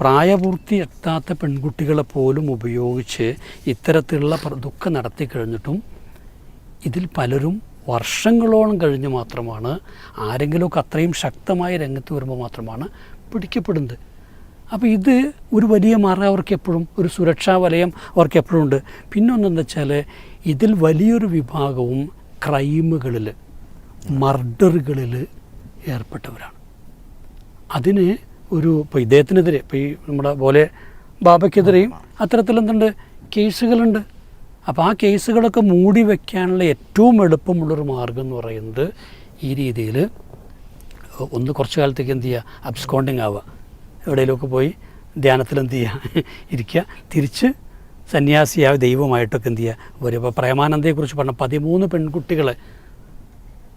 പ്രായപൂർത്തി എത്താത്ത പെൺകുട്ടികളെ പോലും ഉപയോഗിച്ച് ഇത്തരത്തിലുള്ള ദുഃഖം നടത്തി കഴിഞ്ഞിട്ടും ഇതിൽ പലരും വർഷങ്ങളോളം കഴിഞ്ഞ് മാത്രമാണ് ആരെങ്കിലുമൊക്കെ അത്രയും ശക്തമായ രംഗത്ത് വരുമ്പോൾ മാത്രമാണ് പിടിക്കപ്പെടുന്നത്. അപ്പോൾ ഇത് ഒരു വലിയ മറ അവർക്ക് എപ്പോഴും ഒരു സുരക്ഷാ വലയം അവർക്ക് എപ്പോഴും ഉണ്ട്. പിന്നൊന്നെന്ന് വെച്ചാൽ ഇതിൽ വലിയൊരു വിഭാഗവും ക്രൈമുകളിൽ മർഡറുകളിൽ ഏർപ്പെട്ടവരാണ്. അതിന് ഒരു ഇപ്പോൾ ഇദ്ദേഹത്തിനെതിരെ ഇപ്പോൾ ഈ നമ്മുടെ പോലെ ബാബയ്ക്കെതിരെയും അത്തരത്തിലെന്തുണ്ട്? കേസുകളുണ്ട്. അപ്പോൾ ആ കേസുകളൊക്കെ മൂടി വയ്ക്കാനുള്ള ഏറ്റവും എളുപ്പമുള്ളൊരു മാർഗം എന്ന് പറയുന്നത് ഈ രീതിയിൽ ഒന്ന് കുറച്ച് കാലത്തേക്ക് എന്ത് ചെയ്യുക അബ്സ്കോണ്ടിങ് ആവുക. എവിടെയെങ്കിലുമൊക്കെ പോയി ധ്യാനത്തിൽ എന്ത് ചെയ്യുക ഇരിക്കുക. തിരിച്ച് സന്യാസിയായ ദൈവമായിട്ടൊക്കെ എന്ത് ചെയ്യുക വരും അപ്പോൾ പ്രേമാനന്ദയെക്കുറിച്ച് പറഞ്ഞ പതിമൂന്ന് പെൺകുട്ടികളെ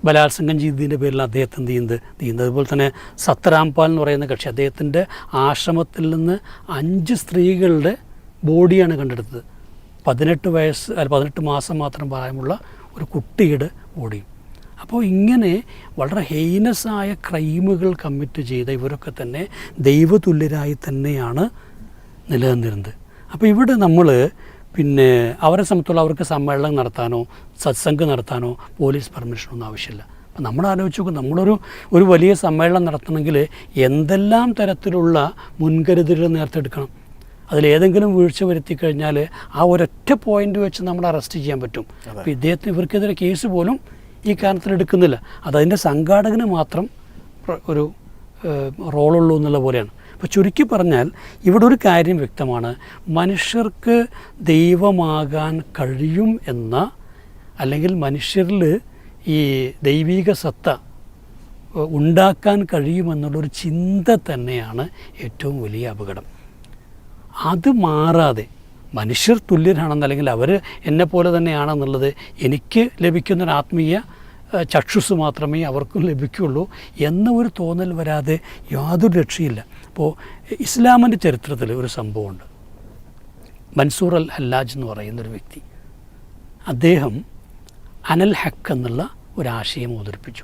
ബലാത്സംഗം ചെയ്തതിന്റെ പേരിൽ അദ്ദേഹത്തെ ചെയ്യുന്നത്? ചെയ്യുന്നത്? അതുപോലെ തന്നെ സത്തരാംപാൽ എന്ന് പറയുന്ന കക്ഷി അദ്ദേഹത്തിന്റെ ആശ്രമത്തിൽ നിന്ന് അഞ്ച് സ്ത്രീകളുടെ ബോഡിയാണ് കണ്ടെടുത്തത്. പതിനെട്ട് വയസ്സ് അല്ല പതിനെട്ട് മാസം മാത്രം പ്രായമുള്ള ഒരു കുട്ടിയുടെ ബോഡിയും അപ്പോൾ ഇങ്ങനെ വളരെ ഹെയ്നസായ ക്രൈമുകൾ കമ്മിറ്റ് ചെയ്ത ഇവരൊക്കെ തന്നെ ദൈവതുല്യരായി തന്നെയാണ് നിലനിന്നിരുന്നത്. അപ്പോൾ ഇവിടെ നമ്മൾ പിന്നെ അവരെ സംബന്ധിച്ചുള്ള അവർക്ക് സമ്മേളനം നടത്താനോ സത്സംഗം നടത്താനോ പോലീസ് പെർമിഷനൊന്നും ആവശ്യമില്ല. അപ്പം നമ്മൾ ആലോചിച്ച് നോക്കും നമ്മളൊരു ഒരു വലിയ സമ്മേളനം നടത്തണമെങ്കിൽ എന്തെല്ലാം തരത്തിലുള്ള മുൻകരുതലുകൾ നേരത്തെ എടുക്കണം. അതിലേതെങ്കിലും വീഴ്ച വരുത്തി കഴിഞ്ഞാൽ ആ ഒരൊറ്റ പോയിന്റ് വെച്ച് നമ്മൾ അറസ്റ്റ് ചെയ്യാൻ പറ്റും. അപ്പോൾ ഇദ്ദേഹത്തിന് ഇവർക്കെതിരെ കേസ് പോലും ഈ കാരണത്തിൽ എടുക്കുന്നില്ല. അതതിന്റെ സംഘാടകന് മാത്രം ഒരു റോളുള്ളൂ എന്നുള്ള പോലെയാണ്. അപ്പോൾ ചുരുക്കി പറഞ്ഞാൽ ഇവിടെ ഒരു കാര്യം വ്യക്തമാണ്. മനുഷ്യർക്ക് ദൈവമാകാൻ കഴിയും എന്ന അല്ലെങ്കിൽ മനുഷ്യരിൽ ഈ ദൈവീക സത്ത ഉണ്ടാക്കാൻ കഴിയുമെന്നുള്ളൊരു ചിന്ത തന്നെയാണ് ഏറ്റവും വലിയ അപകടം. അത് മാറാതെ മനുഷ്യർ തുല്യരാണെന്ന് അല്ലെങ്കിൽ അവർ എന്നെപ്പോലെ പോലെ തന്നെയാണെന്നുള്ളത് എനിക്ക് ലഭിക്കുന്നൊരു ആത്മീയ ചക്ഷുസ് മാത്രമേ അവർക്കും ലഭിക്കുകയുള്ളൂ എന്ന ഒരു തോന്നൽ വരാതെ യാതൊരു രക്ഷയില്ല. അപ്പോൾ ഇസ്ലാമിന്റെ ചരിത്രത്തിൽ ഒരു സംഭവമുണ്ട്. മൻസൂർ അൽ ഹല്ലാജ് എന്ന് പറയുന്നൊരു വ്യക്തി അദ്ദേഹം അനൽ ഹക്ക് എന്നുള്ള ഒരാശയം അവതരിപ്പിച്ചു.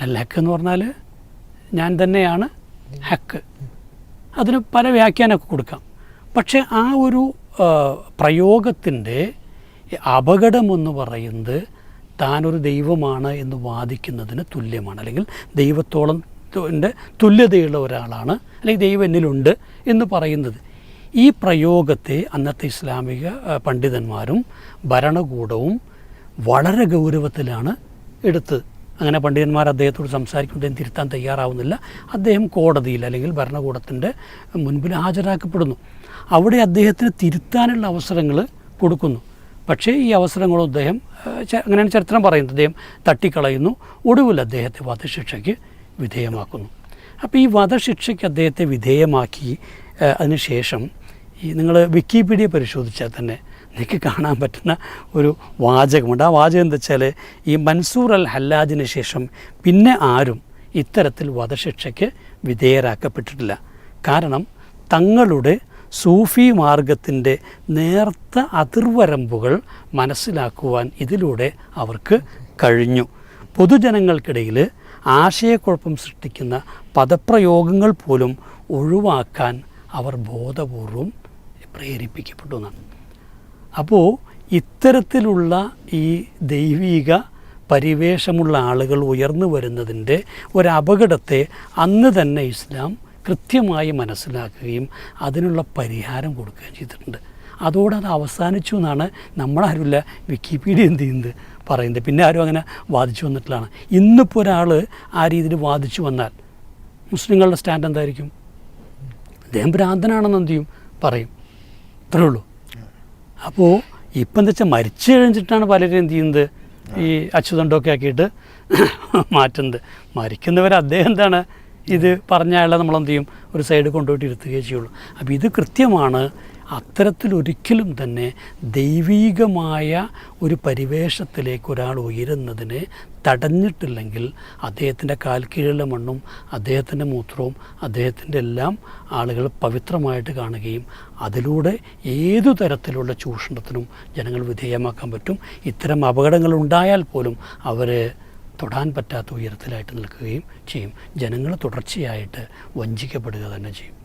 അനൽ ഹക്ക് എന്ന് പറഞ്ഞാൽ ഞാൻ തന്നെയാണ് ഹക്ക് അതിന് പല വ്യാഖ്യാനമൊക്കെ കൊടുക്കാം. പക്ഷേ ആ ഒരു പ്രയോഗത്തിന്റെ അപകടമെന്ന് പറയുന്നത് താനൊരു ദൈവമാണ് എന്ന് വാദിക്കുന്നതിന് തുല്യമാണ്. അല്ലെങ്കിൽ ദൈവത്തോളം തുല്യതയുള്ള ഒരാളാണ്. അല്ലെങ്കിൽ ദൈവം എന്നിലുണ്ട് എന്ന് പറയുന്നത്. ഈ പ്രയോഗത്തെ അന്നത്തെ ഇസ്ലാമിക പണ്ഡിതന്മാരും ഭരണകൂടവും വളരെ ഗൗരവത്തിലാണ് എടുത്തത് അങ്ങനെ പണ്ഡിതന്മാർ അദ്ദേഹത്തോട് സംസാരിക്കുമ്പോൾ തിരുത്താൻ തയ്യാറാവുന്നില്ല. അദ്ദേഹം കോടതിയിൽ അല്ലെങ്കിൽ ഭരണകൂടത്തിന്റെ മുൻപിൽ ഹാജരാക്കപ്പെടുന്നു. അവിടെ അദ്ദേഹത്തിന് തിരുത്താനുള്ള അവസരങ്ങൾ കൊടുക്കുന്നു. പക്ഷേ ഈ അവസരങ്ങളും അദ്ദേഹം അങ്ങനെയാണ് ചരിത്രം പറയുന്നത്. അദ്ദേഹം തട്ടിക്കളയുന്നു. ഒടുവിൽ അദ്ദേഹത്തെ വധശിക്ഷയ്ക്ക് വിധേയമാക്കുന്നു. അപ്പോൾ ഈ വധശിക്ഷയ്ക്ക് അദ്ദേഹത്തെ വിധേയമാക്കി അതിനുശേഷം ഈ നിങ്ങൾ വിക്കിപീഡിയ പരിശോധിച്ചാൽ തന്നെ നിങ്ങൾക്ക് കാണാൻ പറ്റുന്ന ഒരു വാചകമുണ്ട്. ആ വാചകം എന്താ വെച്ചാൽ ഈ മൻസൂർ അൽ ഹല്ലാജിന് ശേഷം പിന്നെ ആരും ഇത്തരത്തിൽ വധശിക്ഷയ്ക്ക് വിധേയരാക്കപ്പെട്ടിട്ടില്ല. കാരണം തങ്ങളുടെ സൂഫി മാർഗത്തിന്റെ നേർത്ത അതിർവരമ്പുകൾ മനസ്സിലാക്കുവാൻ ഇതിലൂടെ അവർക്ക് കഴിഞ്ഞു. പൊതുജനങ്ങൾക്കിടയിൽ ആശയക്കുഴപ്പം സൃഷ്ടിക്കുന്ന പദപ്രയോഗങ്ങൾ പോലും ഒഴിവാക്കാൻ അവർ ബോധപൂർവം പ്രേരിപ്പിക്കപ്പെട്ടു എന്നാണ്. അപ്പോൾ ഇത്തരത്തിലുള്ള ഈ ദൈവീക പരിവേഷമുള്ള ആളുകൾ ഉയർന്നു വരുന്നതിന്റെ ഒരപകടത്തെ അന്ന് തന്നെ ഇസ്ലാം കൃത്യമായി മനസ്സിലാക്കുകയും അതിനുള്ള പരിഹാരം കൊടുക്കുകയും ചെയ്തിട്ടുണ്ട്. അതോടെ അത് അവസാനിച്ചു എന്നാണ് നമ്മളാരുമില്ല വിക്കിപീഡിയ എന്ത് ചെയ്യുന്നത് പറയുന്നത്. പിന്നെ ആരും അങ്ങനെ വാദിച്ചു വന്നിട്ടുള്ളതാണ് ഇന്നിപ്പോൾ ഒരാൾ ആ രീതിയിൽ വാദിച്ചു വന്നാൽ മുസ്ലിങ്ങളുടെ സ്റ്റാൻഡ് എന്തായിരിക്കും? അദ്ദേഹം ഭ്രാന്തനാണെന്ന് എന്ത് ചെയ്യും? പറയും. ഇത്രേ ഉള്ളൂ. അപ്പോൾ ഇപ്പം എന്താ വെച്ചാൽ മരിച്ചു കഴിഞ്ഞിട്ടാണ് പലരും എന്ത് ചെയ്യുന്നത്? ഈ അച്യുതണ്ടൊക്കെ ആക്കിയിട്ട് മാറ്റുന്നത്. മരിക്കുന്നവർ അദ്ദേഹം എന്താണ് ഇത് പറഞ്ഞ നമ്മൾ നമ്മളെന്ത് ചെയ്യും? ഒരു സൈഡ് കൊണ്ടുപോയിട്ട് ഇരുത്തുകയേ ചെയ്യുള്ളൂ. അപ്പോൾ ഇത് കൃത്യമാണ്. അത്തരത്തിലൊരിക്കലും തന്നെ ദൈവീകമായ ഒരു പരിവേഷത്തിലേക്ക് ഒരാൾ ഉയരുന്നതിനെ തടഞ്ഞിട്ടില്ലെങ്കിൽ അദ്ദേഹത്തിന്റെ കാൽ കീഴിലെ മണ്ണും അദ്ദേഹത്തിന്റെ മൂത്രവും അദ്ദേഹത്തിന്റെ എല്ലാം ആളുകൾ പവിത്രമായിട്ട് കാണുകയും അതിലൂടെ ഏതു തരത്തിലുള്ള ചൂഷണത്തിനും ജനങ്ങൾ വിധേയമാക്കാൻ പറ്റും. ഇത്തരം അപകടങ്ങൾ ഉണ്ടായാൽ പോലും അവർ തൊടാൻ പറ്റാത്ത ഉയരത്തിലായിട്ട് നിൽക്കുകയും ചെയ്യും. ജനങ്ങൾ തുടർച്ചയായിട്ട് വഞ്ചിക്കപ്പെടുക തന്നെ ചെയ്യും.